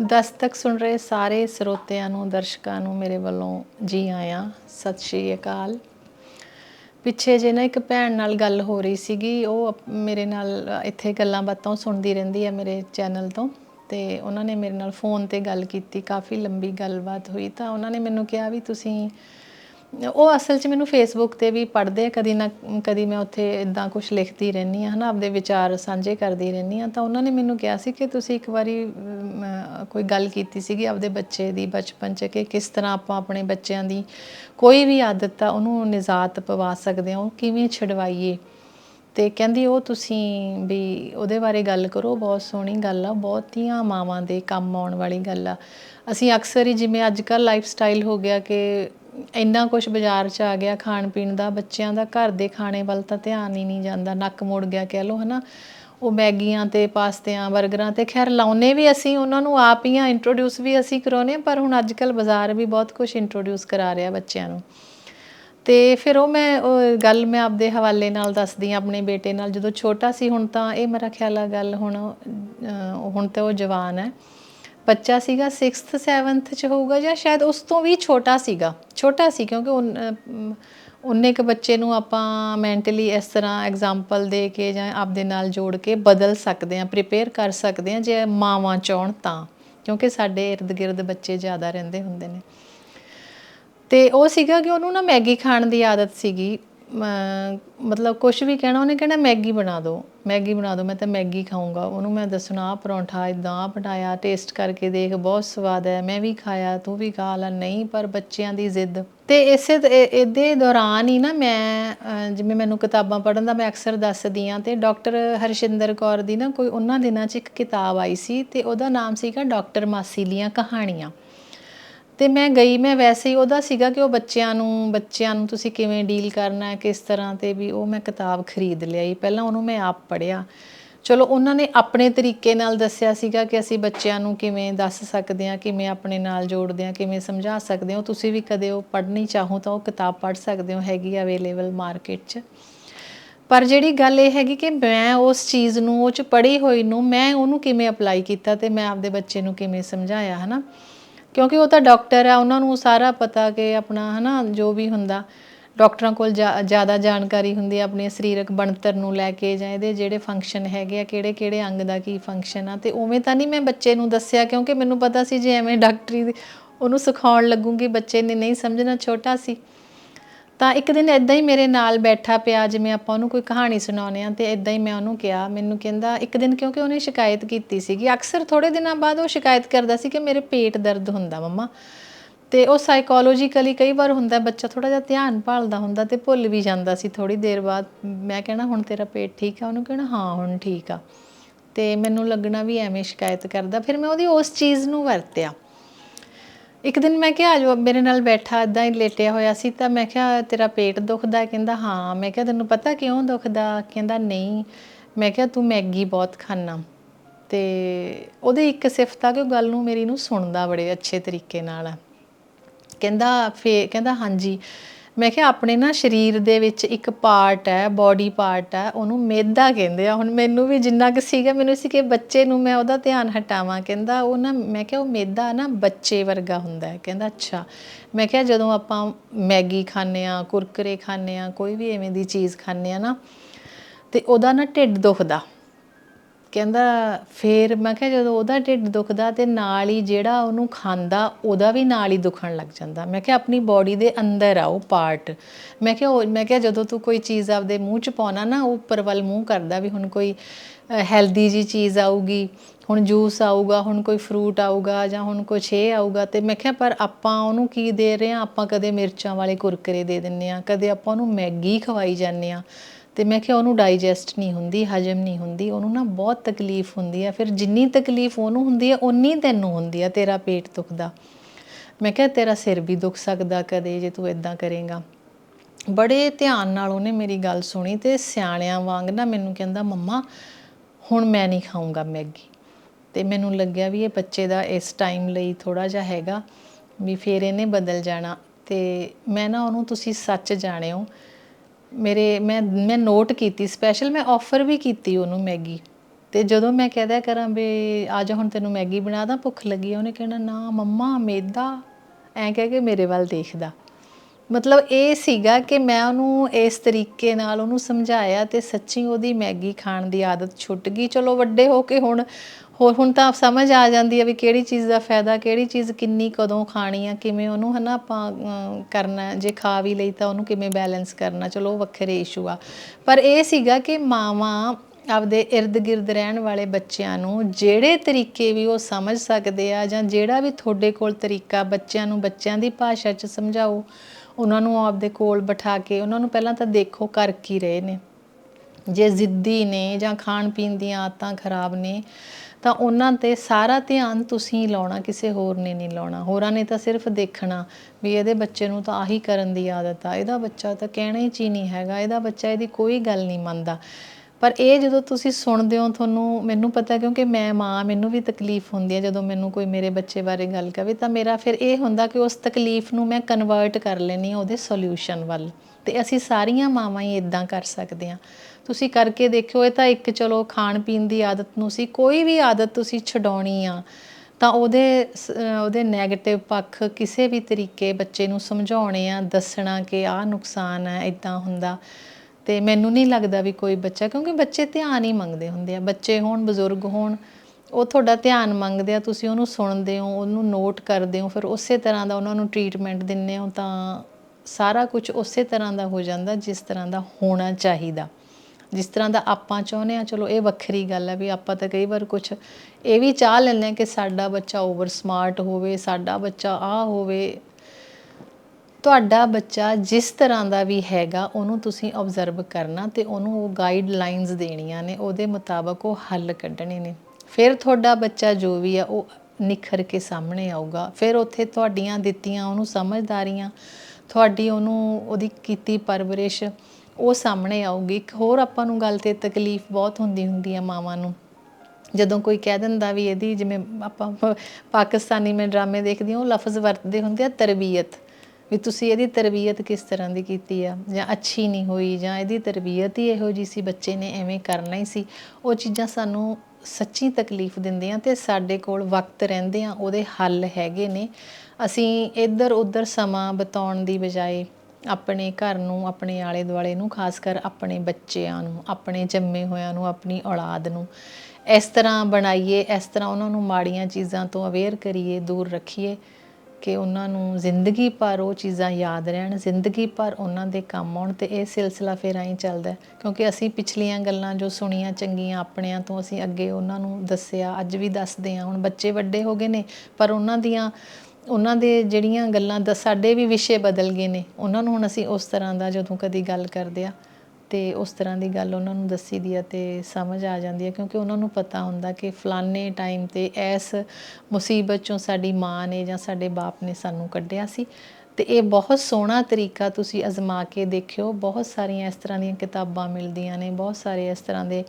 ਦਸਤਕ ਸੁਣ ਰਹੇ ਸਾਰੇ ਸਰੋਤਿਆਂ ਨੂੰ, ਦਰਸ਼ਕਾਂ ਨੂੰ ਮੇਰੇ ਵੱਲੋਂ ਜੀ ਆਇਆਂ, ਸਤਿ ਸ਼੍ਰੀ ਅਕਾਲ। ਪਿੱਛੇ ਜੇ ਨਾ ਇੱਕ ਭੈਣ ਨਾਲ ਗੱਲ ਹੋ ਰਹੀ ਸੀਗੀ, ਉਹ ਮੇਰੇ ਨਾਲ ਇੱਥੇ ਗੱਲਾਂ ਬਾਤਾਂ ਸੁਣਦੀ ਰਹਿੰਦੀ ਹੈ ਮੇਰੇ ਚੈਨਲ ਤੋਂ ਤੇ ਉਹਨਾਂ ਨੇ ਮੇਰੇ ਨਾਲ ਫੋਨ ਤੇ ਗੱਲ ਕੀਤੀ, ਕਾਫੀ ਲੰਬੀ ਗੱਲਬਾਤ ਹੋਈ ਤਾਂ ਉਹਨਾਂ ਨੇ ਮੈਨੂੰ ਕਿਹਾ ਵੀ ਤੁਸੀਂ ਉਹ ਅਸਲ 'ਚ ਮੈਨੂੰ ਫੇਸਬੁੱਕ ਤੇ ਵੀ ਪੜ੍ਹਦੇ ਆ, ਕਦੀ ਨਾ, ਕਦੀ ਮੈਂ ਉੱਥੇ ਇਦਾਂ ਕੁਝ ਲਿਖਦੀ ਰਹਿੰਦੀ ਆ ਹਨਾ, ਆਪਦੇ ਵਿਚਾਰ ਸਾਂਝੇ ਕਰਦੀ ਰਹਿੰਦੀ ਆ ਤਾਂ ਉਹਨਾਂ ਨੇ ਮੈਨੂੰ ਕਿਹਾ ਸੀ ਕਿ ਤੁਸੀਂ ਇੱਕ ਵਾਰੀ ਕੋਈ ਗੱਲ ਕੀਤੀ ਸੀਗੀ ਆਪਦੇ ਬੱਚੇ ਦੀ, ਬਚਪਨ 'ਚ, ਕਿ ਕਿਸ ਤਰ੍ਹਾਂ ਆਪਾਂ ਆਪਣੇ ਬੱਚਿਆਂ ਦੀ ਕੋਈ ਵੀ ਆਦਤ ਆ ਉਹਨੂੰ ਨਿਜ਼ਾਤ ਪਵਾ ਸਕਦੇ ਹਾਂ, ਉਹ ਕਿਵੇਂ ਛਡਵਾਈਏ? ਤੇ ਕਹਿੰਦੀ ਉਹ ਤੁਸੀਂ ਵੀ ਉਹਦੇ ਬਾਰੇ ਗੱਲ ਕਰੋ, ਬਹੁਤ ਸੋਹਣੀ ਗੱਲ ਆ ਬਹੁਤੀਆਂ ਮਾਵਾਂ ਦੇ ਕੰਮ ਆਉਣ ਵਾਲੀ ਗੱਲ ਆ। ਅਸੀਂ ਅਕਸਰ ਹੀ ਜਿਵੇਂ ਅੱਜ ਕੱਲ ਲਾਈਫ ਸਟਾਈਲ ਹੋ ਗਿਆ ਕਿ ਇੰਨਾ ਕੁਝ ਬਾਜ਼ਾਰ 'ਚ ਆ ਗਿਆ, ਖਾਣ ਪੀਣ ਦਾ, ਬੱਚਿਆਂ ਦਾ, ਘਰ ਦੇ ਖਾਣੇ ਵੱਲ ਤਾਂ ਧਿਆਨ ਹੀ ਨਹੀਂ ਜਾਂਦਾ, ਨੱਕ ਮੁੜ ਗਿਆ ਕਹਿ ਲਓ, ਹਨਾ। ਉਹ ਮੈਗੀਆਂ ਤੇ, ਪਾਸਤਿਆਂ 버ਗਰਾਂ ਤੇ, ਖੈਰ ਲਾਉਨੇ ਵੀ ਅਸੀਂ, ਉਹਨਾਂ ਨੂੰ ਆਪ ਹੀ ਆ ਇੰਟਰੋਡਿਊਸ ਵੀ ਅਸੀਂ ਕਰਾਉਨੇ ਆ ਪਰ ਹੁਣ ਅੱਜ ਕੱਲ ਬਾਜ਼ਾਰ ਵੀ ਬਹੁਤ ਕੁਝ ਇੰਟਰੋਡਿਊਸ ਕਰਾ ਰਿਹਾ ਬੱਚਿਆਂ ਨੂੰ। ਤੇ ਫਿਰ ਉਹ ਮੈਂ ਗੱਲ ਮੈਂ ਆਪਦੇ ਹਵਾਲੇ ਨਾਲ ਦੱਸਦੀ ਹਾਂ, ਆਪਣੇ ਬੇਟੇ ਨਾਲ, ਜਦੋਂ ਛੋਟਾ ਸੀ, ਹੁਣ ਤਾਂ ਇਹ ਮੇਰਾ ਖਿਆਲ ਆ ਗੱਲ ਹੁਣ ਹੁਣ ਤੇ ਉਹ ਜਵਾਨ ਹੈ। ਬੱਚਾ ਸੀਗਾ 6th 7th ਚ ਹੋਊਗਾ ਜਾਂ ਸ਼ਾਇਦ ਉਸ ਤੋਂ ਵੀ ਛੋਟਾ ਸੀਗਾ। ਛੋਟਾ ਸੀ ਕਿਉਂਕਿ ਉਨ- ਉਨੇ ਕ ਬੱਚੇ ਨੂੰ ਆਪਾਂ ਮੈਂਟਲੀ ਇਸ ਤਰ੍ਹਾਂ ਐਗਜ਼ਾਮਪਲ ਦੇ ਕੇ ਜਾਂ ਆਪਦੇ ਨਾਲ ਜੋੜ ਕੇ ਬਦਲ ਸਕਦੇ ਹਾਂ ਪ੍ਰਿਪੇਅਰ ਕਰ ਸਕਦੇ ਹਾਂ ਜੇ ਮਾਵਾਂ ਚਾਹਣ ਤਾਂ, ਕਿਉਂਕਿ ਸਾਡੇ ਇਰਦ ਗਿਰਦ ਬੱਚੇ ਜ਼ਿਆਦਾ ਰਹਿੰਦੇ ਹੁੰਦੇ ਨੇ। ਤੇ ਉਹ ਸੀਗਾ ਕਿ ਉਹਨੂੰ ਨਾ ਮੈਗੀ ਖਾਣ ਦੀ ਆਦਤ ਸੀਗੀ। ਮਤਲਬ ਕੁਝ ਵੀ ਕਹਿਣਾ, ਉਹਨੇ ਕਹਿਣਾ ਮੈਗੀ ਬਣਾ ਦਿਓ, ਮੈਗੀ ਬਣਾ ਦਿਓ, ਮੈਂ ਤਾਂ ਮੈਗੀ ਖਾਊਂਗਾ। ਉਹਨੂੰ ਮੈਂ ਦੱਸਣਾ, ਆਹ ਪਰੌਂਠਾ ਇਦਾਂ ਆਹ ਬਣਾਇਆ ਟੇਸਟ ਕਰਕੇ ਦੇਖ, ਬਹੁਤ ਸਵਾਦ ਹੈ, ਮੈਂ ਵੀ ਖਾਇਆ, ਤੂੰ ਵੀ ਖਾ ਲੈ, ਨਹੀਂ, ਪਰ ਬੱਚਿਆਂ ਦੀ ਜ਼ਿੱਦ। ਤੇ ਇਸੇ ਇਹਦੇ ਦੌਰਾਨ ਹੀ ਨਾ ਮੈਂ ਜਿਵੇਂ ਮੈਨੂੰ ਕਿਤਾਬਾਂ ਪੜ੍ਹਨ ਦਾ ਮੈਂ ਅਕਸਰ ਦੱਸਦੀ ਆ ਤੇ ਡਾਕਟਰ ਹਰਸ਼ਿੰਦਰ ਕੌਰ ਦੀ ਨਾ ਕੋਈ ਉਹਨਾਂ ਦਿਨਾਂ 'ਚ ਇੱਕ ਕਿਤਾਬ ਆਈ ਸੀ, ਤੇ ਉਹਦਾ ਨਾਮ ਸੀਗਾ ਡਾਕਟਰ ਮਾਸੀਲੀਆਂ ਕਹਾਣੀਆਂ। ਤੇ ਮੈਂ ਗਈ, ਮੈਂ ਵੈਸੇ ਹੀ ਉਹਦਾ ਸੀਗਾ ਕਿ ਉਹ ਬੱਚਿਆਂ ਨੂੰ ਬੱਚਿਆਂ ਨੂੰ ਤੁਸੀਂ ਕਿਵੇਂ ਡੀਲ ਕਰਨਾ ਹੈ ਕਿਸ ਤਰ੍ਹਾਂ ਤੇ ਵੀ ਉਹ ਮੈਂ ਕਿਤਾਬ ਖਰੀਦ ਲਿਆਈ। ਪਹਿਲਾਂ ਉਹਨੂੰ ਮੈਂ ਆਪ ਪੜ੍ਹਿਆ। ਚਲੋ, ਉਹਨਾਂ ਨੇ ਆਪਣੇ ਤਰੀਕੇ ਨਾਲ ਦੱਸਿਆ ਸੀਗਾ ਕਿ ਅਸੀਂ ਬੱਚਿਆਂ ਨੂੰ ਕਿਵੇਂ ਦੱਸ ਸਕਦੇ ਹਾਂ, ਕਿਵੇਂ ਆਪਣੇ ਨਾਲ ਜੋੜਦੇ ਹਾਂ, ਕਿਵੇਂ ਸਮਝਾ ਸਕਦੇ ਹਾਂ। ਤੁਸੀਂ ਵੀ ਕਦੇ ਉਹ ਪੜ੍ਹਨੀ ਚਾਹੋ ਤਾਂ ਉਹ ਕਿਤਾਬ ਪੜ੍ਹ ਸਕਦੇ ਹੋ, ਹੈਗੀ ਅਵੇਲੇਬਲ ਮਾਰਕੀਟ 'ਚ। ਪਰ ਜਿਹੜੀ ਗੱਲ ਇਹ ਹੈਗੀ ਕਿ ਮੈਂ ਉਸ ਚੀਜ਼ ਨੂੰ, ਉਹ ਚ ਪੜ੍ਹੀ ਹੋਈ ਨੂੰ, ਮੈਂ ਉਹਨੂੰ ਕਿਵੇਂ ਅਪਲਾਈ ਕੀਤਾ ਤੇ ਮੈਂ ਆਪਦੇ ਬੱਚੇ ਨੂੰ ਕਿਵੇਂ ਸਮਝਾਇਆ, ਹਨਾ? ਕਿਉਂਕਿ ਉਹ ਤਾਂ ਡਾਕਟਰ ਆ, ਉਹਨਾਂ ਨੂੰ ਸਾਰਾ ਪਤਾ ਕਿ ਆਪਣਾ ਹਨਾ, ਜੋ ਵੀ ਹੁੰਦਾ। ਡਾਕਟਰਾਂ ਕੋਲ ਜਾ- ਜ਼ਿਆਦਾ ਜਾਣਕਾਰੀ ਹੁੰਦੀ ਹੈ ਆਪਣੀ ਸਰੀਰਕ ਬਣਤਰ ਨੂੰ ਲੈ ਕੇ ਜਾਂ ਇਹਦੇ ਜਿਹੜੇ ਫੰਕਸ਼ਨ ਹੈਗੇ ਆ, ਕਿਹੜੇ ਕਿਹੜੇ ਅੰਗ ਦਾ ਕੀ ਫੰਕਸ਼ਨ ਆ, ਤੇ ਉਵੇਂ ਤਾਂ ਨਹੀਂ ਮੈਂ ਬੱਚੇ ਨੂੰ ਦੱਸਿਆ, ਕਿਉਂਕਿ ਮੈਨੂੰ ਪਤਾ ਸੀ ਜੇ ਐਵੇਂ ਡਾਕਟਰੀ ਉਹਨੂੰ ਸਿਖਾਉਣ ਲੱਗੂਗੀ, ਬੱਚੇ ਨੇ ਨਹੀਂ ਸਮਝਣਾ, ਛੋਟਾ ਸੀ। ਤਾਂ ਇੱਕ ਦਿਨ ਇਦਾਂ ਹੀ ਮੇਰੇ ਨਾਲ ਬੈਠਾ ਪਿਆ, ਜਿਵੇਂ ਆਪਾਂ ਉਹਨੂੰ ਕੋਈ ਕਹਾਣੀ ਸੁਣਾਉਂਦੇ ਆ ਤੇ ਇਦਾਂ ਹੀ ਮੈਂ ਉਹਨੂੰ ਕਿਹਾ, ਮੈਨੂੰ ਕਹਿੰਦਾ, ਇੱਕ ਦਿਨ ਕਿਉਂਕਿ ਉਹਨੇ ਸ਼ਿਕਾਇਤ ਕੀਤੀ ਸੀਗੀ, ਅਕਸਰ ਥੋੜੇ ਦਿਨਾਂ ਬਾਅਦ ਉਹ ਸ਼ਿਕਾਇਤ ਕਰਦਾ ਸੀ ਕਿ ਮੇਰੇ ਪੇਟ ਦਰਦ ਹੁੰਦਾ ਮੰਮਾ, ਤੇ ਉਹ ਸਾਈਕੋਲੋਜੀਕਲੀ ਕਈ ਵਾਰ ਹੁੰਦਾ, ਬੱਚਾ ਥੋੜਾ ਜਿਹਾ ਧਿਆਨ ਭਾਲਦਾ ਹੁੰਦਾ ਤੇ ਭੁੱਲ ਵੀ ਜਾਂਦਾ ਸੀ ਥੋੜੀ ਦੇਰ ਬਾਅਦ, ਮੈਂ ਕਹਿਣਾ, ਹੁਣ ਤੇਰਾ ਪੇਟ ਠੀਕ ਆ? ਉਹਨੂੰ ਕਹਿਣਾ, ਹਾਂ, ਹੁਣ ਠੀਕ ਆ। ਤੇ ਮੈਨੂੰ ਲੱਗਣਾ ਵੀ ਐਵੇਂ ਸ਼ਿਕਾਇਤ ਕਰਦਾ, ਫਿਰ ਮੈਂ ਉਹਦੀ ਉਸ ਚੀਜ਼ ਨੂੰ ਵਰਤਿਆ। ਇੱਕ ਦਿਨ ਮੈਂ ਕਿਹਾ ਜੋ ਮੇਰੇ ਨਾਲ ਬੈਠਾ ਇਦਾਂ ਹੀ ਲੇਟਿਆ ਹੋਇਆ ਸੀ। ਤਾਂ ਮੈਂ ਕਿਹਾ, ਤੇਰਾ ਪੇਟ ਦੁਖਦਾ? ਹੈ? ਕਹਿੰਦਾ, ਹਾਂ। ਮੈਂ ਕਿਹਾ, ਤੈਨੂੰ ਪਤਾ ਕਿਉਂ ਦੁਖਦਾ? ਕਹਿੰਦਾ, ਨਹੀਂ। ਮੈਂ ਕਿਹਾ, ਤੂੰ ਮੈਗੀ ਬਹੁਤ ਖਾਣਾ ਤੇ ਉਹਦੇ ਇੱਕ ਸਿਫਤ ਆ ਕਿ ਉਹ ਗੱਲ ਨੂੰ ਮੇਰੀ ਨੂੰ ਸੁਣਦਾ ਬੜੇ ਅੱਛੇ ਤਰੀਕੇ ਨਾਲ। ਕਹਿੰਦਾ, ਫੇ, ਕਹਿੰਦਾ, ਹਾਂਜੀ। ਮੈਂ ਕਿਹਾ, ਆਪਣੇ ਨਾ ਸਰੀਰ ਦੇ ਵਿੱਚ ਇੱਕ ਪਾਰਟ ਹੈ ਬਾਡੀ ਪਾਰਟ ਹੈ, ਉਹਨੂੰ ਮੇਦਾ ਕਹਿੰਦੇ ਆ। ਹੁਣ ਮੈਨੂੰ ਵੀ ਜਿੰਨਾ ਕੁ ਸੀਗਾ, ਮੈਨੂੰ ਸੀ ਕਿ ਬੱਚੇ ਨੂੰ ਮੈਂ ਉਹਦਾ ਧਿਆਨ ਹਟਾਵਾਂ। ਕਹਿੰਦਾ, ਉਹ ਨਾ, ਮੈਂ ਕਿਹਾ, ਉਹ ਮੇਦਾ ਨਾ ਬੱਚੇ ਵਰਗਾ ਹੁੰਦਾ ਹੈ। ਕਹਿੰਦਾ, ਅੱਛਾ। ਮੈਂ ਕਿਹਾ, ਜਦੋਂ ਆਪਾਂ ਮੈਗੀ ਖਾਂਦੇ ਆ ਕੁਰਕਰੇ ਖਾਂਦੇ ਆ ਕੋਈ ਵੀ ਐਵੇਂ ਦੀ ਚੀਜ਼ ਖਾਂਦੇ ਆ ਨਾ, ਤੇ ਉਹਦਾ ਨਾ ਢਿੱਡ ਦੁਖਦਾ। ਕਹਿੰਦਾ ਫੇਰ ਮੈਂ ਕਿਹਾ ਜਦੋਂ ਉਹਦਾ ਢਿੱਡ ਦੁਖਦਾ ਤੇ ਨਾਲ ਹੀ ਜਿਹੜਾ ਉਹਨੂੰ ਖਾਂਦਾ, ਉਹਦਾ ਵੀ ਨਾਲ ਹੀ ਦੁਖਣ ਲੱਗ ਜਾਂਦਾ। ਮੈਂ ਕਿਹਾ ਆਪਣੀ ਬਾਡੀ ਦੇ ਅੰਦਰ ਆ ਉਹ ਪਾਰਟ ਮੈਂ ਕਿਹਾ ਉਹ- ਮੈਂ ਕਿਹਾ ਜਦੋਂ ਤੂੰ ਕੋਈ ਚੀਜ਼ ਆਪਦੇ ਮੂੰਹ ਚ ਪਾਉਣਾ ਨਾ, ਉਹ ਉੱਪਰ ਵੱਲ ਮੂੰਹ ਕਰਦਾ ਵੀ ਹੁਣ ਕੋਈ ਹੈਲਦੀ ਜੀ ਚੀਜ਼ ਆਊਗੀ, ਹੁਣ ਜੂਸ ਆਊਗਾ, ਹੁਣ ਕੋਈ ਫਰੂਟ ਆਊਗਾ ਜਾਂ ਹੁਣ ਕੁਛ ਇਹ ਆਊਗਾ ਤੇ ਮੈਂ ਕਿਹਾ ਪਰ ਆਪਾਂ ਉਹਨੂੰ ਕੀ ਦੇ ਰਹੇ ਆ ਆਪਾਂ ਕਦੇ ਮਿਰਚਾਂ ਵਾਲੇ ਕੁਰਕਰੇ ਦੇ ਦਿੰਨੇ ਆ ਕਦੇ ਆਪਾਂ ਉਹਨੂੰ ਮੈਗੀ ਖਵਾਈ ਜਾਂਦੇ ਆ ਤੇ ਮੈਂ ਕਿਹਾ ਉਹਨੂੰ ਡਾਈਜੈਸਟ ਨਹੀਂ ਹੁੰਦੀ, ਹਜਮ ਨਹੀਂ ਹੁੰਦੀ, ਉਹਨੂੰ ਨਾ ਬਹੁਤ ਤਕਲੀਫ ਹੁੰਦੀ ਹੈ। ਫਿਰ ਜਿੰਨੀ ਤਕਲੀਫ ਉਹਨੂੰ ਹੁੰਦੀ ਹੈ ਉਨੀ ਤੈਨੂੰ ਹੁੰਦੀ ਹੈ, ਤੇਰਾ ਪੇਟ ਦੁਖਦਾ। ਮੈਂ ਕਿਹਾ ਤੇਰਾ ਸਿਰ ਵੀ ਦੁਖ ਸਕਦਾ ਕਦੇ, ਜੇ ਤੂੰ ਇਦਾਂ ਕਰੇਗਾ। ਬੜੇ ਧਿਆਨ ਨਾਲ ਉਹਨੇ ਮੇਰੀ ਗੱਲ ਸੁਣੀ ਤੇ ਸਿਆਣਿਆਂ ਵਾਂਗ ਨਾ ਮੈਨੂੰ ਕਹਿੰਦਾ, ਮੰਮਾ, ਹੁਣ ਮੈਂ ਨਹੀਂ ਖਾਊਂਗਾ ਮੈਗੀ। ਤੇ ਮੈਨੂੰ ਲੱਗਿਆ ਵੀ ਇਹ ਬੱਚੇ ਦਾ ਇਸ ਟਾਈਮ ਲਈ ਥੋੜਾ ਜਿਹਾ ਹੈਗਾ ਵੀ ਫੇਰ ਇਹਨੇ ਬਦਲ ਜਾਣਾ। ਤੇ ਮੈਂ ਨਾ ਉਹਨੂੰ ਤੁਸੀਂ ਸੱਚ ਜਾਣਿਓ ਮੇਰੇ, ਮੈਂ ਮੈਂ ਨੋਟ ਕੀਤੀ ਸਪੈਸ਼ਲ ਮੈਂ ਆਫਰ ਵੀ ਕੀਤੀ ਉਹਨੂੰ ਮੈਗੀ। ਤੇ ਜਦੋਂ ਮੈਂ ਕਹਿ ਕਰਾਂ ਵੀ ਆ ਜਾ ਹੁਣ ਤੈਨੂੰ ਮੈਗੀ ਬਣਾ ਦਾਂ, ਭੁੱਖ ਲੱਗੀ ਆ, ਉਹਨੇ ਕਹਿਣਾ, ਨਾ ਮੰਮਾ, ਮੇਦਾ। ਐਂ ਕਹਿ ਕੇ ਮੇਰੇ ਵੱਲ ਦੇਖਦਾ। ਮਤਲਬ ਇਹ ਸੀਗਾ ਕਿ ਮੈਂ ਉਹਨੂੰ ਇਸ ਤਰੀਕੇ ਨਾਲ ਉਹਨੂੰ ਸਮਝਾਇਆ ਤੇ ਸੱਚੀ ਉਹਦੀ ਮੈਗੀ ਖਾਣ ਦੀ ਆਦਤ ਛੁੱਟ ਗਈ। ਚਲੋ ਵੱਡੇ ਹੋ ਕੇ ਹੁਣ, ਹੋਰ ਹੁਣ ਤਾਂ ਸਮਝ ਆ ਜਾਂਦੀ ਹੈ ਵੀ ਕਿਹੜੀ ਚੀਜ਼ ਦਾ ਫਾਇਦਾ, ਕਿਹੜੀ ਚੀਜ਼ ਕਿੰਨੀ ਕਦੋਂ ਖਾਣੀ ਆ, ਕਿਵੇਂ ਉਹਨੂੰ ਹਨਾ ਆਪਾਂ ਕਰਨਾ, ਜੇ ਖਾ ਵੀ ਲਈ ਤਾਂ ਉਹਨੂੰ ਕਿਵੇਂ ਬੈਲੈਂਸ ਕਰਨਾ, ਚਲੋ ਉਹ ਵੱਖਰੇ ਇਸ਼ੂ ਆ। ਪਰ ਇਹ ਸੀਗਾ ਕਿ ਮਾਵਾਂ ਆਪਦੇ ਇਰਦ ਗਿਰਦ ਰਹਿਣ ਵਾਲੇ ਬੱਚਿਆਂ ਨੂੰ ਜਿਹੜੇ ਤਰੀਕੇ ਵੀ ਉਹ ਸਮਝ ਸਕਦੇ ਆ ਜਾਂ ਜਿਹੜਾ ਵੀ ਤੁਹਾਡੇ ਕੋਲ ਤਰੀਕਾ ਬੱਚਿਆਂ ਨੂੰ ਬੱਚਿਆਂ ਦੀ ਭਾਸ਼ਾ 'ਚ ਸਮਝਾਓ ਉਹਨਾਂ ਨੂੰ ਆਪਦੇ ਕੋਲ ਬਿਠਾ ਕੇ ਉਹਨਾਂ ਨੂੰ ਪਹਿਲਾਂ ਤਾਂ ਦੇਖੋ ਕਰ ਕੀ ਰਹੇ ਨੇ। ਜੇ ਜ਼ਿੱਦੀ ਨੇ ਜਾਂ ਖਾਣ ਪੀਣ ਦੀਆਂ ਆਦਤਾਂ ਖਰਾਬ ਨੇ, ਤਾਂ ਉਹਨਾਂ ਤੇ ਸਾਰਾ ਧਿਆਨ ਤੁਸੀਂ ਲਾਉਣਾ, ਕਿਸੇ ਹੋਰ ਨੇ ਨਹੀਂ ਲਾਉਣਾ। ਹੋਰਾਂ ਨੇ ਤਾਂ ਸਿਰਫ ਦੇਖਣਾ ਵੀ ਇਹਦੇ ਬੱਚੇ ਨੂੰ ਤਾਂ ਆਹੀ ਕਰਨ ਦੀ ਆਦਤ ਆ। ਇਹਦਾ ਬੱਚਾ ਤਾਂ ਕਹਿਣਾ ਹੀ ਚੀ ਨਹੀਂ ਹੈਗਾ। ਇਹਦਾ ਬੱਚਾ ਇਹਦੀ ਕੋਈ ਗੱਲ ਨਹੀਂ ਮੰਨਦਾ। ਪਰ ਇਹ ਜਦੋਂ ਤੁਸੀਂ ਸੁਣਦੇ ਹੋ ਤੁਹਾਨੂੰ ਮੈਨੂੰ ਪਤਾ ਕਿਉਂਕਿ ਮੈਂ ਮਾਂ, ਮੈਨੂੰ ਵੀ ਤਕਲੀਫ ਹੁੰਦੀ ਹੈ ਜਦੋਂ ਮੈਨੂੰ ਕੋਈ ਮੇਰੇ ਬੱਚੇ ਬਾਰੇ ਗੱਲ ਕਵੇ ਤਾਂ ਮੇਰਾ ਫਿਰ ਇਹ ਹੁੰਦਾ ਕਿ ਉਸ ਤਕਲੀਫ ਨੂੰ ਮੈਂ ਕਨਵਰਟ ਕਰ ਲੈਣੀ ਉਹਦੇ ਸੋਲੂਸ਼ਨ ਵੱਲ ਤੇ ਅਸੀਂ ਸਾਰੀਆਂ ਮਾਵਾਂ ਹੀ ਇਦਾਂ ਕਰ ਸਕਦੇ ਹਾਂ। ਤੁਸੀਂ ਕਰਕੇ ਦੇਖਿਓ, ਇਹ ਤਾਂ ਇੱਕ ਚਲੋ ਖਾਣ ਪੀਣ ਦੀ ਆਦਤ ਨੂੰ ਸੀ, ਕੋਈ ਵੀ ਆਦਤ ਤੁਸੀਂ ਛਡਾਉਣੀ ਆ ਤਾਂ ਉਹਦੇ ਉਹਦੇ 네ਗੇਟਿਵ ਪੱਖ ਕਿਸੇ ਵੀ ਤਰੀਕੇ ਬੱਚੇ ਨੂੰ ਸਮਝਾਉਣੇ ਆ, ਦੱਸਣਾ ਕਿ ਆਹ ਨੁਕਸਾਨ ਹੈ ਇਦਾਂ ਹੁੰਦਾ। ਤੇ ਮੈਨੂੰ ਨਹੀਂ ਲੱਗਦਾ ਵੀ ਕੋਈ ਬੱਚਾ, ਕਿਉਂਕਿ ਬੱਚੇ ਧਿਆਨ ਹੀ ਮੰਗਦੇ ਹੁੰਦੇ ਆ। ਬੱਚੇ ਹੋਣ, ਬਜ਼ੁਰਗ ਹੋਣ, ਉਹ ਤੁਹਾਡਾ ਧਿਆਨ ਮੰਗਦੇ ਆ, ਤੁਸੀਂ ਉਹਨੂੰ ਸੁਣਦੇ ਹੋ, ਉਹਨੂੰ ਨੋਟ ਕਰਦੇ ਹੋ, ਫਿਰ ਉਸੇ ਤਰ੍ਹਾਂ ਦਾ ਉਹਨਾਂ ਨੂੰ ਟ੍ਰੀਟਮੈਂਟ ਦਿੰਦੇ ਹੋ ਤਾਂ ਸਾਰਾ ਕੁਝ ਉਸੇ ਤਰ੍ਹਾਂ ਦਾ ਹੋ ਜਾਂਦਾ ਜਿਸ ਤਰ੍ਹਾਂ ਦਾ ਹੋਣਾ ਚਾਹੀਦਾ। ਜਿਸ ਤਰ੍ਹਾਂ ਦਾ ਆਪਾਂ ਚਾਹੁੰਦੇ ਆ ਚਲੋ ਇਹ ਵੱਖਰੀ ਗੱਲ ਹੈ ਵੀ ਆਪਾਂ ਤਾਂ ਕਈ ਵਾਰ ਕੁਝ ਇਹ ਵੀ ਚਾਹ ਲੈਂਦੇ ਆ ਕਿ ਸਾਡਾ ਬੱਚਾ ਓਵਰ ਸਮਾਰਟ ਹੋਵੇ, ਸਾਡਾ ਬੱਚਾ ਆ ਹੋਵੇ ਤੁਹਾਡਾ ਬੱਚਾ ਜਿਸ ਤਰ੍ਹਾਂ ਦਾ ਵੀ ਹੈਗਾ, ਉਹਨੂੰ ਤੁਸੀਂ ਆਬਜ਼ਰਵ ਕਰਨਾ ਤੇ ਉਹਨੂੰ ਉਹ ਗਾਈਡਲਾਈਨਸ ਦੇਣੀਆਂ ਨੇ, ਉਹਦੇ ਮੁਤਾਬਕ ਉਹ ਹੱਲ ਕੱਢਣੇ ਨੇ। ਫਿਰ ਤੁਹਾਡਾ ਬੱਚਾ ਜੋ ਵੀ ਆ, ਉਹ ਨਿਖਰ ਕੇ ਸਾਹਮਣੇ ਆਊਗਾ। ਫਿਰ ਉੱਥੇ ਤੁਹਾਡੀਆਂ ਦਿੱਤੀਆਂ, ਉਹਨੂੰ ਸਮਝਦਾਰੀਆਂ, ਤੁਹਾਡੀ ਉਹਨੂੰ, ਉਹਦੀ ਕੀਤੀ ਪਰਵਰਿਸ਼, ਉਹ ਸਾਹਮਣੇ ਆਊਗੀ। ਇੱਕ ਹੋਰ ਆਪਾਂ ਨੂੰ ਗੱਲ ਤੇ ਤਕਲੀਫ ਬਹੁਤ ਹੁੰਦੀ ਹੁੰਦੀ ਆ ਮਾਵਾਂ ਨੂੰ। ਜਦੋਂ ਕੋਈ ਕਹਿ ਦਿੰਦਾ ਵੀ ਇਹਦੀ ਜਿਵੇਂ ਆਪਾਂ ਪਾਕਿਸਤਾਨੀ ਮੈਂ ਡਰਾਮੇ ਦੇਖਦੀ ਹਾਂ, ਉਹ ਲਫ਼ਜ਼ ਵਰਤਦੇ ਹੁੰਦੇ ਆ, ਤਰਬੀਅਤ। ਵੀ ਤੁਸੀਂ ਇਹਦੀ ਤਰਬੀਅਤ ਕਿਸ ਤਰ੍ਹਾਂ ਦੀ ਕੀਤੀ ਆ? ਜਾਂ ਅੱਛੀ ਨਹੀਂ ਹੋਈ, ਜਾਂ ਇਹਦੀ ਤਰਬੀਅਤ ਹੀ ਇਹੋ ਜੀ ਸੀ, ਬੱਚੇ ਨੇ ਐਵੇਂ ਕਰਨਾ ਹੀ ਸੀ। ਉਹ ਚੀਜ਼ਾਂ ਸਾਨੂੰ ਸੱਚੀ ਤਕਲੀਫ ਦਿੰਦੇ ਦਿੰਦੀਆਂ ਤੇ ਸਾਡੇ ਕੋਲ ਵਕਤ ਰਹਿੰਦੇ ਆ, ਉਹਦੇ ਹੱਲ ਹੈਗੇ ਨੇ। ਅਸੀਂ ਇੱਧਰ ਉੱਧਰ ਸਮਾਂ ਬਿਤਾਉਣ ਦੀ ਬਜਾਏ ਆਪਣੇ ਘਰ ਨੂੰ, ਆਪਣੇ ਆਲੇ ਦੁਆਲੇ ਨੂੰ, ਖਾਸ ਕਰ ਆਪਣੇ ਬੱਚਿਆਂ ਨੂੰ, ਆਪਣੇ ਜੰਮੇ ਹੋਇਆਂ ਨੂੰ, ਆਪਣੀ ਔਲਾਦ ਨੂੰ, ਇਸ ਤਰ੍ਹਾਂ ਬਣਾਈਏ, ਇਸ ਤਰ੍ਹਾਂ ਉਹਨਾਂ ਨੂੰ ਮਾੜੀਆਂ ਚੀਜ਼ਾਂ ਤੋਂ ਅਵੇਅਰ ਕਰੀਏ, ਦੂਰ ਰੱਖੀਏ। ਕਿ ਉਹਨਾਂ ਨੂੰ ਜ਼ਿੰਦਗੀ ਭਰ ਉਹ ਚੀਜ਼ਾਂ ਯਾਦ ਰਹਿਣ, ਜ਼ਿੰਦਗੀ ਭਰ ਉਹਨਾਂ ਦੇ ਕੰਮ ਆਉਣ ਤੇ ਇਹ ਸਿਲਸਿਲਾ ਫਿਰ ਐਂ ਚੱਲਦਾ ਕਿਉਂਕਿ ਅਸੀਂ ਪਿਛਲੀਆਂ ਗੱਲਾਂ ਜੋ ਸੁਣੀਆਂ ਚੰਗੀਆਂ ਆਪਣਿਆਂ ਤੋਂ ਅਸੀਂ ਅੱਗੇ ਉਹਨਾਂ ਨੂੰ ਦੱਸਿਆ, ਅੱਜ ਵੀ ਦੱਸਦੇ ਹਾਂ। ਹੁਣ ਬੱਚੇ ਵੱਡੇ ਹੋ ਗਏ ਨੇ, ਪਰ ਉਹਨਾਂ ਦੀਆਂ, ਉਹਨਾਂ ਦੇ ਜਿਹੜੀਆਂ ਗੱਲਾਂ ਦਾ ਸਾਡੇ ਵੀ ਵਿਸ਼ੇ ਬਦਲ ਗਏ ਨੇ। ਉਹਨਾਂ ਨੂੰ ਹੁਣ ਅਸੀਂ ਉਸ ਤਰ੍ਹਾਂ ਦਾ ਜਦੋਂ ਕਦੀ ਗੱਲ ਕਰਦੇ ਆ ਤੇ ਉਸ ਤਰ੍ਹਾਂ ਦੀ ਗੱਲ ਉਹਨਾਂ ਨੂੰ ਦੱਸੀ ਦੀ ਆ ਤੇ ਸਮਝ ਆ ਜਾਂਦੀ ਹੈ ਕਿਉਂਕਿ ਉਹਨਾਂ ਨੂੰ ਪਤਾ ਹੁੰਦਾ ਕਿ ਫਲਾਨੇ ਟਾਈਮ ਤੇ ਇਸ ਮੁਸੀਬਤ ਚੋਂ ਸਾਡੀ ਮਾਂ ਨੇ ਜਾਂ ਸਾਡੇ ਬਾਪ ਨੇ ਸਾਨੂੰ ਕੱਢਿਆ ਸੀ। ਤੇ ਇਹ ਬਹੁਤ ਸੋਹਣਾ ਤਰੀਕਾ ਤੁਸੀਂ ਅਜ਼ਮਾ ਕੇ ਦੇਖਿਓ, ਬਹੁਤ ਸਾਰੀਆਂ ਇਸ ਤਰ੍ਹਾਂ ਦੀਆਂ ਕਿਤਾਬਾਂ ਮਿਲਦੀਆਂ ਨੇ, ਬਹੁਤ ਸਾਰੇ ਇਸ ਤਰ੍ਹਾਂ ਦੇ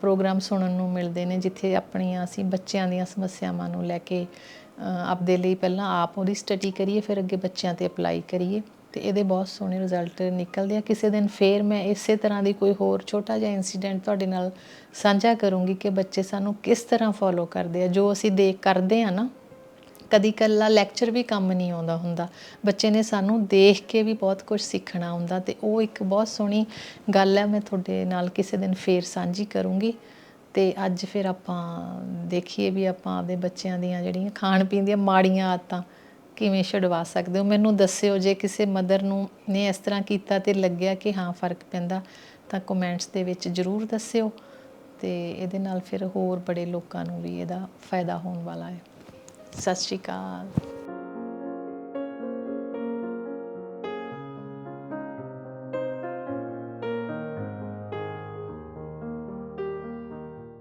ਪ੍ਰੋਗਰਾਮ ਸੁਣਨ ਨੂੰ ਮਿਲਦੇ ਨੇ, ਜਿੱਥੇ ਆਪਣੀਆਂ ਅਸੀਂ ਬੱਚਿਆਂ ਦੀਆਂ ਸਮੱਸਿਆਵਾਂ ਨੂੰ ਲੈ ਕੇ ਆਪਦੇ ਲਈ ਪਹਿਲਾਂ ਆਪ ਉਹਦੀ ਸਟੱਡੀ ਕਰੀਏ, ਫਿਰ ਅੱਗੇ ਬੱਚਿਆਂ ਤੇ ਅਪਲਾਈ ਕਰੀਏ। ਤੇ ਇਹਦੇ ਬਹੁਤ ਸੋਹਣੇ ਰਿਜ਼ਲਟ ਨਿਕਲਦੇ ਆ। ਕਿਸੇ ਦਿਨ ਫੇਰ ਮੈਂ ਇਸੇ ਤਰ੍ਹਾਂ ਦੀ ਕੋਈ ਹੋਰ ਛੋਟਾ ਜਿਹਾ ਇਨਸੀਡੈਂਟ ਤੁਹਾਡੇ ਨਾਲ ਸਾਂਝਾ ਕਰੂੰਗੀ ਕਿ ਬੱਚੇ ਸਾਨੂੰ ਕਿਸ ਤਰ੍ਹਾਂ ਫੋਲੋ ਕਰਦੇ ਆ। ਜੋ ਅਸੀਂ ਦੇਖ ਕਰਦੇ ਆ ਨਾ, ਕਦੀ ਕੱਲਾ ਲੈਕਚਰ ਵੀ ਕੰਮ ਨਹੀਂ ਆਉਂਦਾ ਹੁੰਦਾ। ਬੱਚੇ ਨੇ ਸਾਨੂੰ ਦੇਖ ਕੇ ਵੀ ਬਹੁਤ ਕੁਝ ਸਿੱਖਣਾ ਹੁੰਦਾ ਤੇ ਉਹ ਇੱਕ ਬਹੁਤ ਸੋਹਣੀ ਗੱਲ ਹੈ ਮੈਂ ਤੁਹਾਡੇ ਨਾਲ ਕਿਸੇ ਦਿਨ ਫੇਰ ਸਾਂਝੀ ਕਰੂੰਗੀ ਤੇ ਅੱਜ ਫਿਰ ਆਪਾਂ ਦੇਖੀਏ ਵੀ ਆਪਾਂ ਆਪਦੇ ਬੱਚਿਆਂ ਦੀਆਂ ਜਿਹੜੀਆਂ ਖਾਣ ਪੀਣ ਦੀਆਂ ਮਾੜੀਆਂ ਆਦਤਾਂ ਕਿਵੇਂ ਛਡਵਾ ਸਕਦੇ ਹੋ? ਮੈਨੂੰ ਦੱਸਿਓ ਜੇ ਕਿਸੇ ਮਦਰ ਨੂੰ ਨੇ ਇਸ ਤਰ੍ਹਾਂ ਕੀਤਾ ਤੇ ਲੱਗਿਆ ਕਿ ਹਾਂ, ਫ਼ਰਕ ਪੈਂਦਾ, ਤਾਂ ਕਮੈਂਟਸ ਦੇ ਵਿੱਚ ਜਰੂਰ ਦੱਸਿਓ ਤੇ ਇਹਦੇ ਨਾਲ ਫਿਰ ਹੋਰ ਬੜੇ ਲੋਕਾਂ ਨੂੰ ਵੀ ਇਹਦਾ ਫਾਇਦਾ ਹੋਣ ਵਾਲਾ ਹੈ। ਸਤਿ ਸ਼੍ਰੀ ਅਕਾਲ।